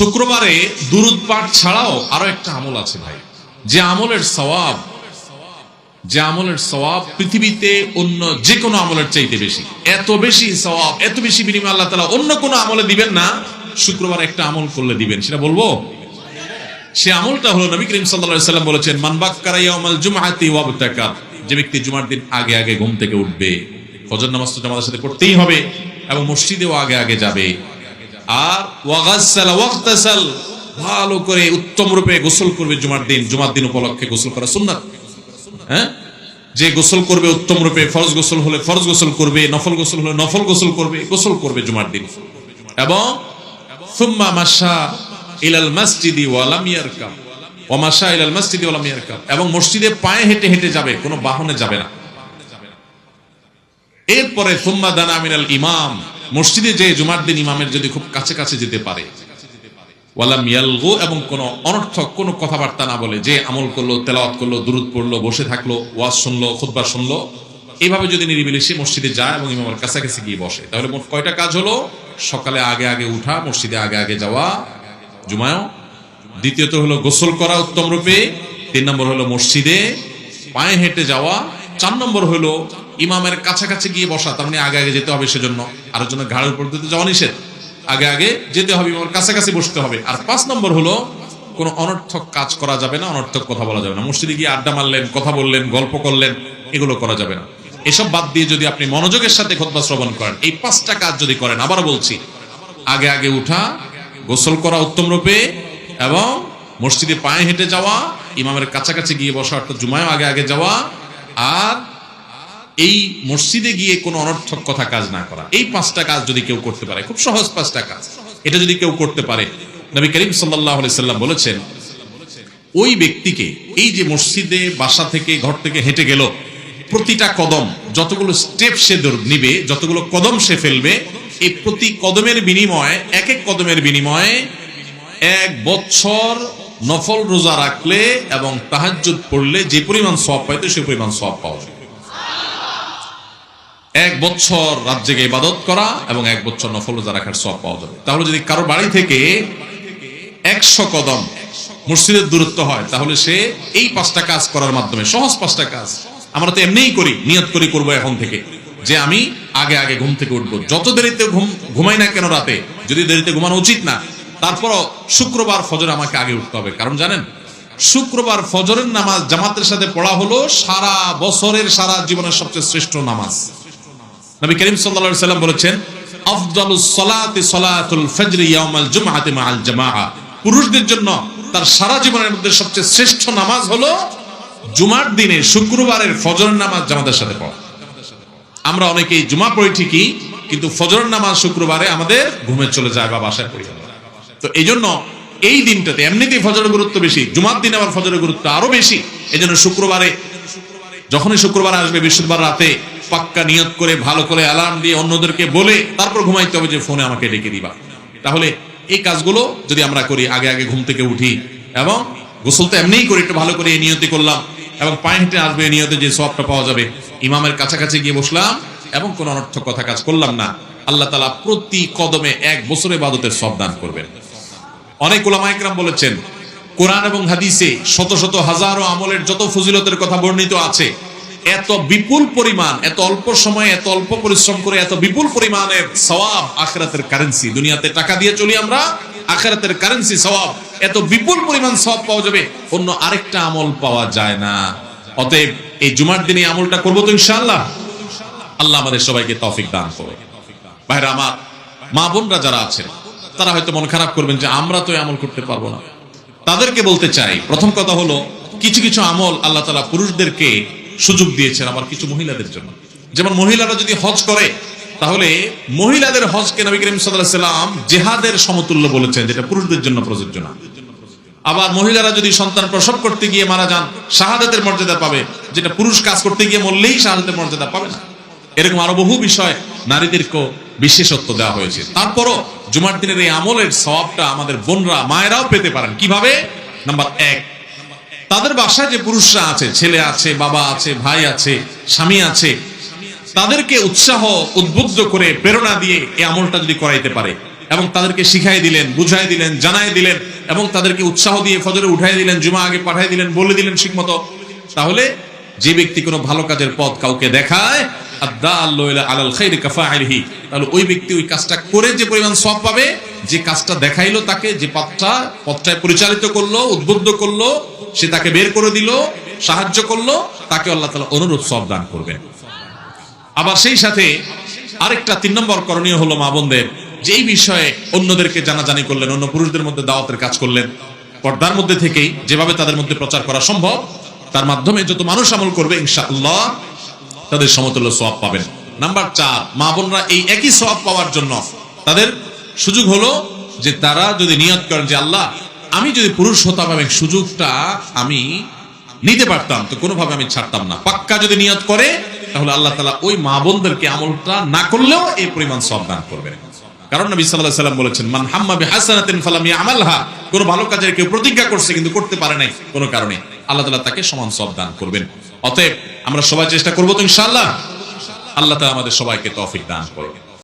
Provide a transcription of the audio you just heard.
শুক্রবারে দুরুদ পাঠ ছাড়াও আরও একটা আমল আছে ভাই। যে আমলের সওয়াব, যে আমলের সওয়াব পৃথিবীতে অন্য যে কোনো আমলের চাইতে বেশি। এত বেশি সওয়াব, এত বেশি বিনিময় আল্লাহ তালা অন্য কোনো আমলে দিবেন না, শুক্রবার একটা আমল করলে দিবেন, সেটা বলব? সে আমলটা হলো নবী করিম আলাইহি সাল্লাম বলেছেন মানবাক বাক্কারা ইয়াউমাল জুমআতি ওয়াবতাকার যে ব্যক্তি জুমার দিন আগে আগে ঘুম থেকে উঠবে, ফজর নামাজ তো জামাতের সাথে পড়তেই হবে, এবং মসজিদেও আগে আগে যাবে। আর ওয়াগতাসাল, ভালো করে উত্তম রূপে গোসল করবে জুমার দিন জুমার দিন উপলক্ষে গোসল করা সুন্নাত। হ্যাঁ? যে গোসল করবে উত্তম রূপে, ফরজ গোসল হলে ফরজ গোসল করবে, নফল গোসল হলে নফল গোসল করবে গোসল করবে জুমার দিন। এবং সুম্মা মাসা ইলাল মসজিদি ওয়ালাম ইয়ারকাম ওয়া মাসা ইলাল মসজিদি ওয়ালাম ইয়ারকাম এবং মসজিদে পায়ে হেঁটে হেঁটে যাবে, কোনো বাহনে যাবে না। এরপরে সুম্মা দানা মিনাল ইমাম। মসজিদে যে জুমার দিন ইমামের যদি খুব কাছে কাছে যেতে পারে, ওয়ালাম ইয়ালগু এবং কোনো অনর্থক কোনো কথাবার্তা না বলে, যে আমল করল, তেলাওয়াত করল, দুরুদ পড়ল, বসে থাকল, ওয়াজ শুনলো, খুতবা শুনলো, এইভাবে যদি নিরিবিলি সে মসজিদে যায় এবং ইমামের কাছাকাছি গিয়ে বসে, তাহলে মোট কয়টা কাজ হলো? সকালে আগে আগে উঠা, মসজিদে আগে আগে যাওয়া জুমায়ও দ্বিতীয়ত হলো গোসল করা উত্তম রূপে। তিন নম্বর হলো মসজিদে পায়ে হেঁটে যাওয়া। চার নম্বর হলো ইমামের কাছাকাছি গিয়ে বসা, তার মানে আগে আগে যেতে হবে সেজন্য। আর জন্য ঘাড়ের উপর দিতে যাওয়া নিষেধ। আগে আগে যেতে হবে, ইমামের কাছাকাছি বসতে হবে। আর পাঁচ নম্বর হলো, কোনো অনর্থক কাজ করা যাবে না, অনর্থক কথা বলা যাবে না। মসজিদে গিয়ে আড্ডা মারলেন, কথা বললেন, গল্প করলেন, এগুলো করা যাবে না। এসব বাদ দিয়ে যদি আপনি মনোযোগের সাথে খোদবা শ্রবণ করেন, এই পাঁচটা কাজ যদি করেন আবার বলছি, আগে আগে উঠা, গোসল করা উত্তম রূপে এবং মসজিদে পায়ে হেঁটে যাওয়া, ইমামের কাছাকাছি গিয়ে বসা, অর্থাৎ জুমায় আগে আগে যাওয়া, আর এই মসজিদে গিয়ে কোনো অনর্থক কথা কাজ না করা। এই পাঁচটা কাজ যদি কেউ করতে পারে, খুব সহজ পাঁচটা কাজ। এটা যদি কেউ করতে পারে, নবী করিম সাল্লাহ সাল্লাম বলেছেন, ওই ব্যক্তিকে এই যে মসজিদে, বাসা থেকে, ঘর থেকে হেঁটে গেল, প্রতিটা কদম, যতগুলো স্টেপ সে নিবে, যতগুলো কদম সে ফেলবে, এই প্রতি কদমের বিনিময়ে, এক এক কদমের বিনিময়ে এক বছর নফল রোজা রাখলে এবং তাহাজ্জুদ পড়লে যে পরিমাণ সব পাইতো সে পরিমাণ সব পাওয়া এক বছর রাত জেগে ইবাদত করা এবং এক বছর নফল রোজা রাখার সব পাওয়া যাবে। তাহলে যদি কারও বাড়ি থেকে একশো কদম মসজিদের দূরত্ব হয়, তাহলে সে এই পাঁচটা কাজ করার মাধ্যমে, সহজ পাঁচটা কাজ, আমরা তো এমনিই করি, নিয়ত করি করব এখন থেকে, যে আমি আগে আগে ঘুম থেকে উঠবো। যত দেরিতে ঘুম, ঘুমাই না কেন রাতে, যদি দেরিতে ঘুমানো উচিত না, তারপরও শুক্রবার ফজর আমাকে আগে উঠতে হবে। কারণ জানেন, শুক্রবার ফজরের নামাজ জামাতের সাথে পড়া হলো সারা বছরের সারা জীবনের সবচেয়ে শ্রেষ্ঠ নামাজ। নবী করিম আলাইহি সাল্লাম বলেছেন আফদালুস সালাতি সালাতুল ফজর ইয়াউমাল জুমআতি মাআল জামাআ। পুরুষদের জন্য তার সারা জীবনের মধ্যে সবচেয়ে শ্রেষ্ঠ নামাজ হলো জুমার দিনে শুক্রবারের ফজরের নামাজ জামাতের সাথে পড়া। আমরা অনেকেই জুমা পড়ি ঠিকই, কিন্তু ফজরের নামাজ শুক্রবারে আমাদের ঘুমে চলে যায় বা বাসায় পড়ি। তো এই জন্য এই দিনটাতে এমনিতেই ফজরের গুরুত্ব বেশি, জুমার দিনে আবার ফজরের গুরুত্ব আরও বেশি। এই জন্য শুক্রবারে যখনই শুক্রবার আসবে, বৃহস্পতিবার রাতে পাক্কা নিয়ত করে, ভালো করে অ্যালার্ম দিয়ে অন্যদেরকে বলে, তারপর ঘুমাইতে হবে যে ফোনে আমাকে ডেকে দিবা। তাহলে এই কাজগুলো যদি আমরা করি, আগে আগে ঘুম থেকে উঠি এবং গোসল তো এমনিই করি, একটু ভালো করে এই নিয়তি করলাম এবং পায়ে আসবে এই নিয়তে যে সবটা পাওয়া যাবে। ইমামের কাছাকাছি গিয়ে বসলাম এবং কোনো অনর্থক কথা কাজ করলাম না। আল্লাহ তালা প্রতি কদমে এক বছরে বাদতের সব দান করবেন। অনেক ওলামাইকরাম বলেছেন কোরআন এবং হাদিসে শত শত হাজারো আমলের যত ফজিলতের কথা বর্ণিত আছে, এত বিপুল পরিমাণ, এত অল্প সময়ে, এত অল্প পরিশ্রম করে এত বিপুল পরিমাণের সওয়াব আখরাতের কারেন্সি দুনিয়াতে টাকা দিয়ে চলি আমরা, আখরাতের কারেন্সি সওয়াব। এত বিপুল পরিমাণ সওয়াব পাওয়া যাবে, অন্য আরেকটা আমল পাওয়া যায় না। অতএব এই জুমার দিনে আমলটা করব তো ইনশাআল্লাহ। আল্লাহ আমাদের সবাইকে তফিক দান করবে ভাইরা আমার মা বোনরা যারা আছেন, তারা হয়তো মন খারাপ করবেন যে আমরা তো আমল করতে পারব না। তাদেরকে বলতে চাই, প্রথম কথা হলো, কিছু কিছু আমল আল্লাহ তালা পুরুষদেরকে সুযোগ দিয়েছেন আবার কিছু মহিলাদের জন্য। যেমন মহিলারা যদি হজ করে, তাহলে মহিলাদের হজকে নবী করিম সাল্লাম জেহাদের সমতুল্য বলেছেন, যেটা পুরুষদের জন্য প্রযোজ্য না। আবার মহিলারা যদি সন্তান প্রসব করতে গিয়ে মারা যান, শাহাদাতের মর্যাদা পাবে, যেটা পুরুষ কাজ করতে গিয়ে মরলেই শাহাদাতের মর্যাদা পাবে না। এরকম আরও বহু বিষয় নারীদেরকে বিশেষত্ব দেওয়া হয়েছে। তারপরও জুমার দিনের এই আমলের সওয়াবটা আমাদের বোনরা, মায়েরাও পেতে পারেন। কীভাবে? নাম্বার এক, তাদের বাসায় যে পুরুষরা আছে, ছেলে আছে, বাবা আছে, ভাই আছে, স্বামী আছে, তাদেরকে উৎসাহ উদ্বুদ্ধ করে প্রেরণা দিয়ে এই আমলটা যদি করাইতে পারে এবং তাদেরকে শিখাই দিলেন, বুঝাই দিলেন, জানাই দিলেন এবং তাদেরকে উৎসাহ দিয়ে ফজরে উঠাই দিলেন, জুমা আগে পাঠাই দিলেন, বলে দিলেন ঠিক মতো তাহলে যে ব্যক্তি কোনো ভালো কাজের পথ কাউকে দেখায় তাহলে ওই ব্যক্তি ওই কাজটা করে যে পরিমাণ সব পাবে, যে কাজটা দেখাইলো তাকে, যে পথটা, পথটায় পরিচালিত করল, উদ্বুদ্ধ করল, সে তাকে বের করে দিল, সাহায্য করল, তাকে আল্লাহ তালা অনুরোধ সব দান করবেন আবার সেই সাথে আরেকটা তিন নম্বর করণীয় হলো মা বোনদের, যে এই বিষয়ে অন্যদেরকে জানাজানি করলেন, অন্য পুরুষদের মধ্যে দাওয়াতের কাজ করলেন। পর্দার মধ্যে থেকেই যেভাবে তাদের মধ্যে প্রচার করা সম্ভব, তার মাধ্যমে যত মানুষ আমল করবে, ইনশাআল্লাহ তাদের সমতুল্য সওয়াব পাবেন। নাম্বার চার, মা বোনরা এই একই সব পাওয়ার জন্য তাদের সুযোগ হলো যে তারা যদি নিয়ত করেন যে, আল্লাহ, আমি যদি পুরুষ হতাম এবং সুযোগটা আমি নিতে পারতাম, তো কোনোভাবে আমি ছাড়তাম না। পাক্কা যদি নিয়ত করে, তাহলে আল্লাহ তালা ওই মা বোনদেরকে আমলটা না করলেও এই পরিমাণ সব দান করবেন। কারণ নবী সাল্লাহ সাল্লাম বলেছেন, মান হাম্মা বি হাসানাতিন ফালাম ইয়ামালহা। কোন ভালো কাজের কেউ প্রতিজ্ঞা করছে কিন্তু করতে পারে নাই কোনো কারণে। আল্লাহ তাআলা তাকে সমান সব দান করবেন। অতএব আমরা সবাই চেষ্টা করব তো ইনশাল্লাহ আল্লাহ তালা আমাদের সবাইকে তফিক দান করবেন